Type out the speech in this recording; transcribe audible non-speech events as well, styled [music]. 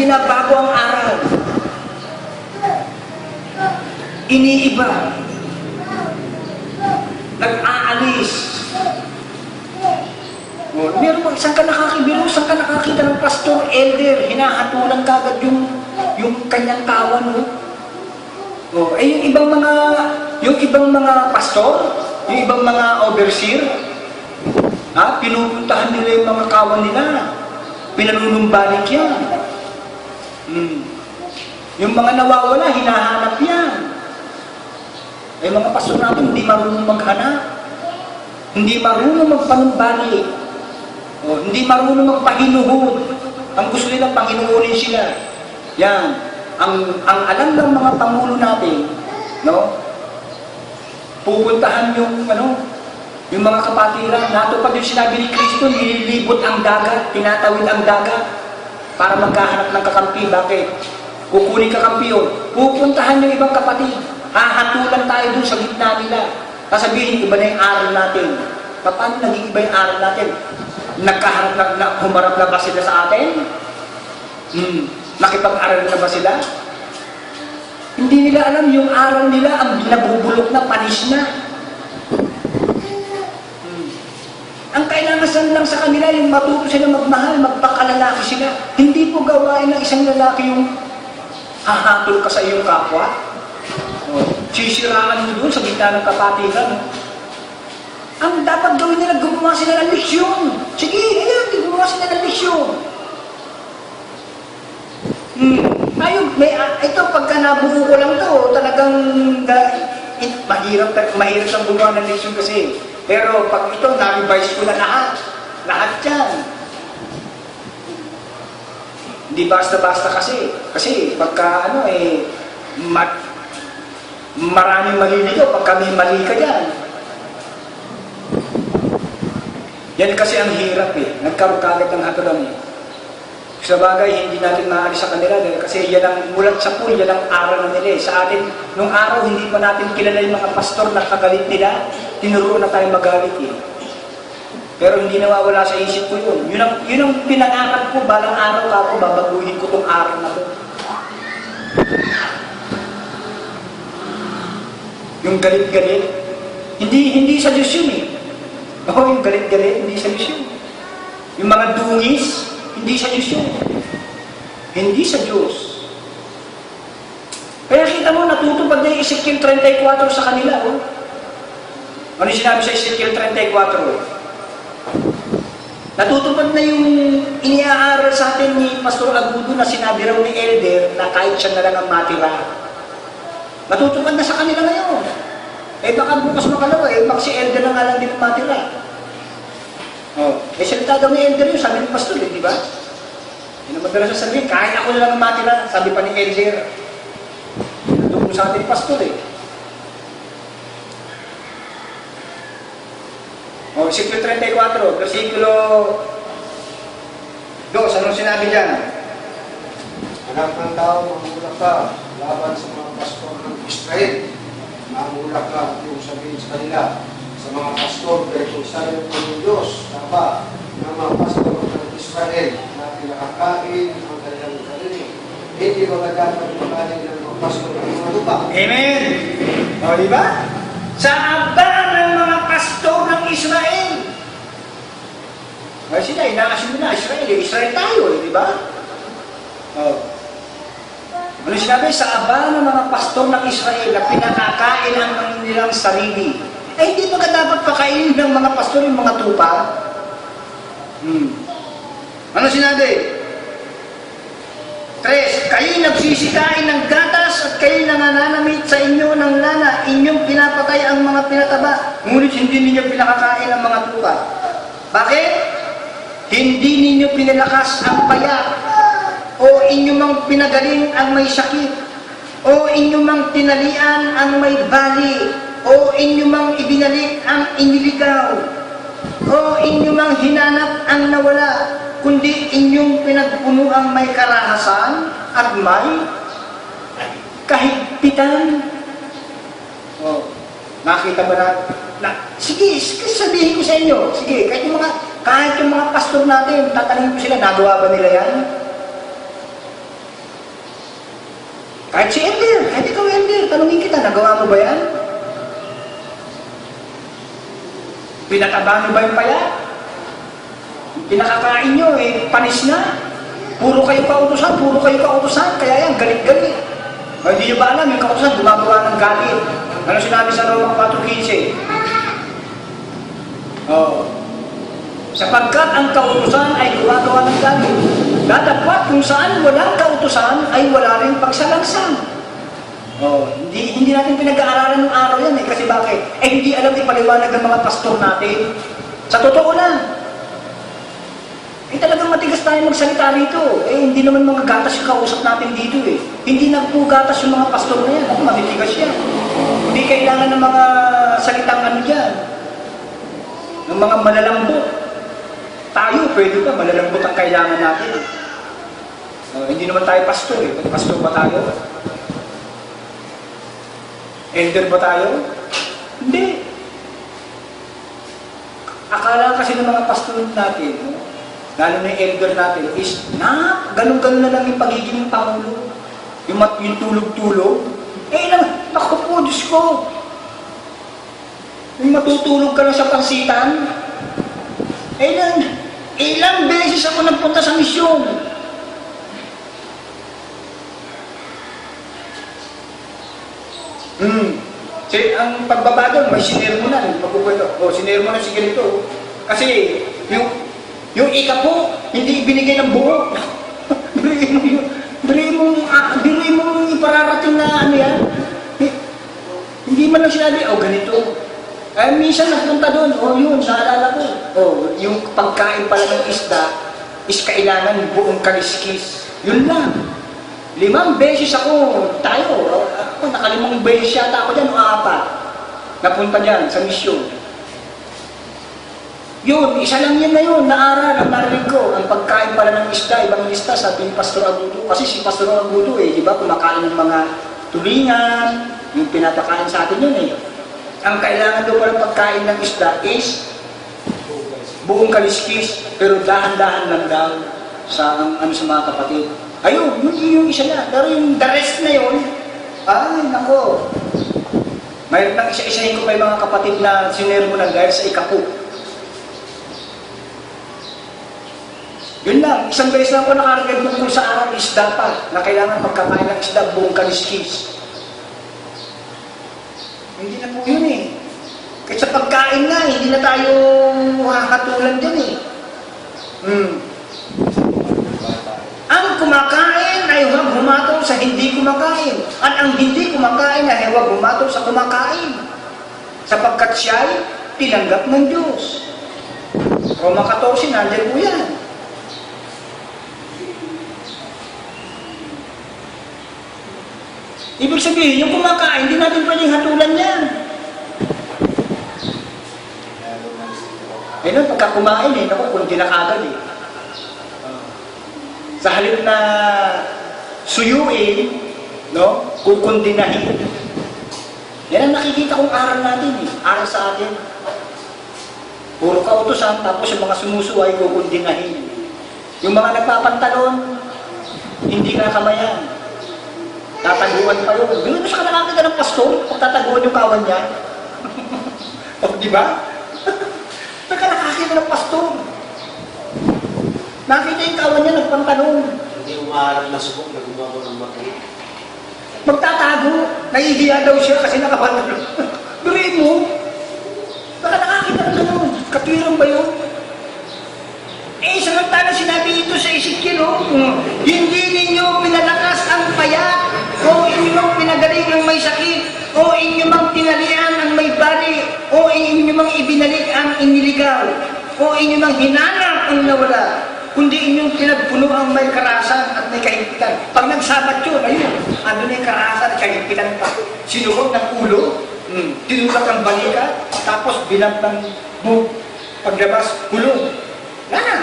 binabago ang aral. Iniiba. Nag-aalis. Meron mo, isang ka nakakibiro, isang ka nakakita ng pastor, elder, hinahatulan kagad yung, yung kanyang kawan, no? Oh, eh yung ibang mga, yung ibang mga pastor, yung ibang mga overseer, ha, pinupuntahan nila yung mga kawan nila. Pinanunumbalik yan. Hmm. Yung mga nawawala, hinahanap yan. Eh mga pastor natin, hindi marunong maghanap. Hindi marunong magpanumbalik. O, hindi marunong magpahinuhod. Ang gusto nila, Panginoonin sila. Yan. Ang, ang alam ng mga pangulo natin, no? Pupuntahan yung, ano, yung mga kapatiran, natupad yung sinabi ni Kristo, nililibot ang dagat, tinatawid ang dagat, para magkahanap ng kakampi. Bakit? Kukunin kakampi yun. Pupuntahan yung ibang kapatid. Hahatulan tayo dun sa gitna nila. Sasabihin, iba na yung aral natin. Paano naging iba yung aral natin? Nagkaharap na, na humarap na ba sila sa atin? Hmm. Nakipag-aral na ba sila? Hindi nila alam yung aral nila ang binabubulok na panis na. Hmm. Ang kailangan lang sa kanila yung matuto sila magmahal, magpakalalaki sila. Hindi po gawain ng isang lalaki yung hahatol ka sa iyong kapwa. Oh, sisiraan mo doon sa gitna ng kapatiran. Ang dapat gawin nila, gumawa sila ng leksyon. Sige, ayan, gumawa sila ng leksyon. Hmm. Ayun, may, ah, ito, pagka nabuo ko lang to, talagang da, it, mahirap, mahirap ang gumawa ng leksyon kasi. Pero pag ito, na-revise ko na lahat. Lahat yan. Hindi basta-basta kasi. Kasi pagka ano eh, ma- maraming maliligaw pag kami mali ka dyan. Yan kasi ang hirap eh. Nagkaroon kagad ng hatulan eh. Sa bagay, hindi natin maalis sa kanila dahil kasi yan ang mulat sa pool, yan ang aral na nila eh. Sa atin, nung araw, hindi pa natin kilala yung mga pastor na kagalit nila, tinuruan na tayo magalit eh. Pero hindi nawawala sa isip ko yun. Yun ang, yun ang pinangarap ko, balang araw ako, babaguhin ko tong aral na to. Yung galit-galit, hindi hindi sa Diyos yun eh. Oo, yung galit-galit, hindi sa Diyos yun. Yung mga dungis, hindi sa Diyos yun. Hindi sa Diyos. Kaya kita mo, natutupad na yung Ezekiel 34 sa kanila. Oh. Ano yung sinabi sa Ezekiel 34? Natutupad na yung iniaaral sa atin ni Pastor Agudo na sinabi raw ni Elder na kahit siya na lang ang matira. Natutupad na sa kanila ngayon. Eh baka bukas makalawa, eh baka si Elder na nga lang din ang matira. Oh. Eh salita daw ni Elder yun, sabi ni Pastor eh, di ba? Hindi naman dala sa sabihin, kahit ako na lang ang matira, sabi pa ni Elder. Doon sa ating Pastor eh. O, Ezekiel 34, versikulo 2, anong sinabi dyan? Anak ng tao, mamulak ka laban sa mga pastor ng Israel. Mamulak ka yung sabihin sa kanila sa mga pastor, pero sayo ko ng Diyos, tapa ng mga pastor ng Israel na pinakakain ang kanilang sarili. Hindi dapat makain ng mga pastor ng mga lupa? Amen! O, di ba? Sa aba ng mga pastor ng Israel. Ay, sila, inaasin nila, Israel. eh. Israel tayo, eh, di ba? O. Ano sinabi? Sa aba ng mga pastor ng Israel na pinakakain ang nilang sarili. Eh, hindi ba ka dapat pakainin ng mga pastor yung mga tupa? Hmm. Ano sinabi? Tres, kayo nagsisikain ng gatas at kayo nananamit sa inyo ng lana, inyong pinapatay ang mga pinataba, ngunit hindi ninyo pinakakain ang mga tupa. Bakit? Hindi ninyo pinalakas ang paya, o inyo mang pinagaling ang may sakit, o inyo mang tinalian ang may bali, o inyo mang ibinalik ang iniligaw, o inyo mang hinanap ang nawala, kundi inyong pinagpuno ang may karahasan at may kahigpitan. Oh, nakita ba na, na sige, sige, sabihin ko sa inyo, sige, kahit yung mga, kahit yung mga pastor natin, tatanungin ko sila, nagawa ba nila yan? Kahit si Elder, kahit ikaw Elder, tanungin kita, nagawa mo ba yan? Pinataba mo ba yung paya? Pinakakain nyo, eh, panis na. Puro kayo kautusan, puro kayo kautusan, kaya yan, galit-galit. O, hindi nyo ba alam, yung kautusan, gumagawa ng galit. Ano sinabi sa Roma 4.15? [laughs] Oo. Sapagkat ang kautusan ay gumagawa ng galit. Datapwat kung saan walang kautusan ay wala rin pagsalangsang. Oh, hindi hindi natin pinag-aaralan ng araw yan eh. Kasi bakit? Eh hindi alam ipaliwanag ng mga pastor natin. Sa totoo lang. Eh talagang matigas tayo magsalita rito. Eh hindi naman mga gatas yung kausap natin dito eh. Hindi nagpugatas yung mga pastor na yan. Ako matitigas yan. Hindi kailangan ng mga salitang ano dyan. Ng mga malalambot. Tayo, pwede pa, malalambot ang kailangan natin. Oh, hindi naman tayo pastor eh. Pastor ba tayo? Elder ba tayo? Hindi. Akala kasi ng mga pastor natin, no? lalo na yung elder natin, is na, ganun-ganun na lang yung pagiging pangulo. Yung, yung tulog-tulog. Eh, lang, naku po, Diyos ko. Yung matutulog ka na sa pansitan. Eh, ilang beses ako nagpunta sa misyon. Hmm. Si, ang pagbaba doon, may sinermonan. Magkukwento, o sinermonan si ganito. Kasi, yung, yung ika po, hindi ibinigay ng buo. [laughs] Biri mo yun. Biri mo, ah, mo ipararating na ano yan. Hindi man lang sinabi, oh ganito. Eh, minsan nagpunta doon, oh yun, naalala ko. Oh, yung pagkain pala ng isda, is kailangan buong kaliskis. Yun lang. Limang beses ako, tayo, ako nakalimang beses yata ako dyan, o apat. Napunta dyan sa misyon. Yun, isa lang yun na yun, naaral, ang narinig ko. Ang pagkain pala ng isda, ibang lista, sabi ni Pastor Agudo. Kasi si Pastor Agudo eh, di ba, kumakain ng mga tulingan, yung pinapakain sa atin yun eh. Ang kailangan daw pala pagkain ng isda is buong kaliskis, pero dahan-dahan lang daw sa ang, ano sa mga kapatid. Ayun, yun yun yung isa na. Pero yung the rest na yun, ay, nako. Mayroon nang isa-isahin ko yung mga kapatid na sinermo ng dahil sa ikapu. Yun lang, isang beses lang ako nakaragay tungkol sa arang isda pa, na kailangan pagkakain ng isda buong kaliskis. Hindi na po yun eh. Kahit sa pagkain nga, hindi na tayo hakatulan dyan eh. Hmm. Ang kumakain ay huwag humatol sa hindi kumakain. At ang hindi kumakain ay huwag humatol sa kumakain. Sapagkat siya'y tinanggap ng Diyos. Roma 14, nandiyan po yan. Ibig sabihin, yung kumakain, hindi natin pwedeng hatulan yan. Eh nun, pagka kumain eh, naku, kundi na kagad eh. Sa halip na suyuin, no, kukundinahin. Yan ang nakikita kong aral natin eh, aral sa atin. Puro kautosan, tapos yung mga sumusuway, kukundinahin. Yung mga nagpapantalon, hindi na kamayan. Tataguan pa yun. Ganun siya ka nakakita ng pastor, pag tataguan yung kawan niya. [laughs] o, di ba? Nakakita ng pastor, nakita yung kawan niya nagpantalon. Hindi umaharap na subok na gumagawa ng makri. Magtatago, nahihiya daw siya kasi nakapantalon. [laughs] Durin mo, baka nakakita ng ganun. Katwirang ba yun? Eh, samantala sinabi ito sa Ezekiel, oh, hindi ninyo pinalakas ang payat, o inyong pinagaling ang may sakit, o inyo mang tinalian ang may bali, o inyo mang ibinalik ang iniligaw, o inyo mang hinanap ang nawala, kundi inyong pinagpuno ang may karasan at may kahigpitan. Pag nagsabat yun, ayun, ano na yung karasan at kahigpitan pa. Sinuhog ng ulo, mm, tinulak ang balikat, tapos binab ng bu- paglabas, hulog. Wala na.